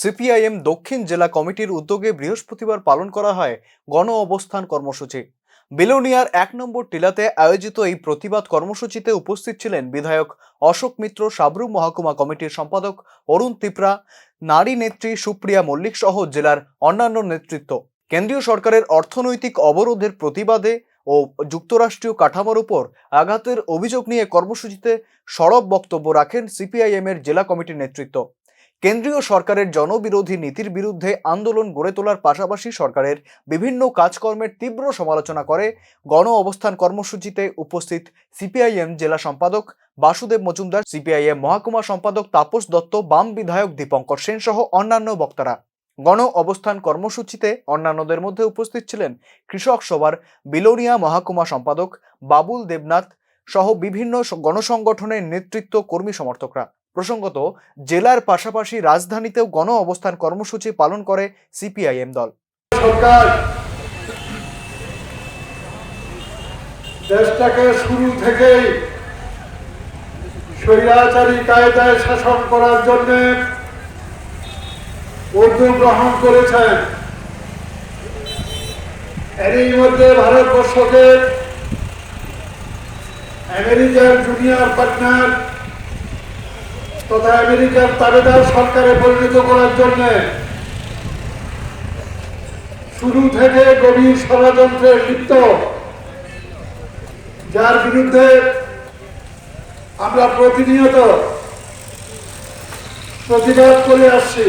CPIM দক্ষিণ জেলা কমিটির উদ্যোগে বৃহস্পতিবার পালন করা হয় গণ অবস্থান কর্মসূচি। বিলোনিয়ার এক নম্বর টিলাতে আয়োজিত এই প্রতিবাদ কর্মসূচিতে উপস্থিত ছিলেন বিধায়ক অশোক মিত্র, সাবরু মহকুমা কমিটির সম্পাদক অরুণ তিপ্রা, নারী নেত্রী সুপ্রিয়া মল্লিক সহ জেলার অন্যান্য নেতৃত্ব। কেন্দ্রীয় সরকারের অর্থনৈতিক অবরোধের প্রতিবাদে ও যুক্তরাষ্ট্রীয় কাঠামোর উপর আঘাতের অভিযোগ নিয়ে কর্মসূচিতে সরব বক্তব্য রাখেন সিপিআইএম এর জেলা কমিটির নেতৃত্ব। কেন্দ্রীয় সরকারের জনবিরোধী নীতির বিরুদ্ধে আন্দোলন গড়ে তোলার পাশাপাশি সরকারের বিভিন্ন কাজকর্মের তীব্র সমালোচনা করে গণ অবস্থান কর্মসূচিতে উপস্থিত সিপিআইএম জেলা সম্পাদক বাসুদেব মজুমদার, সিপিআইএম মহাকুমা সম্পাদক তাপস দত্ত, বাম বিধায়ক দীপঙ্কর সেন সহ অন্যান্য বক্তারা। গণ অবস্থান কর্মসূচিতে অন্যান্যদের মধ্যে উপস্থিত ছিলেন কৃষক সভার বিলোনিয়া মহাকুমা সম্পাদক বাবুল দেবনাথ সহ বিভিন্ন গণসংগঠনের নেতৃত্ব কর্মী সমর্থকরা। প্রসঙ্গত, জেলার পাশাপাশি রাজধানীতেও গণ অবস্থান কর্মসূচি পালন করে সিপিআইএম দল। দেশটাকে শুরু থেকেই স্বৈরাচারী কায়দায় শাসন করার জন্য উদ্যোগ গ্রহণ করেছেন। এরই মধ্যে ভারতবর্ষকে আমেরিকার জুনিয়র পার্টনার তথা আমেরিকার তাবেদার সরকারে পরিণত করার জন্য শুরু থেকে গভীর ষড়যন্ত্রে লিপ্ত, যার বিরুদ্ধে আমরা প্রতিনিয়ত প্রতিবাদ করে আসছি।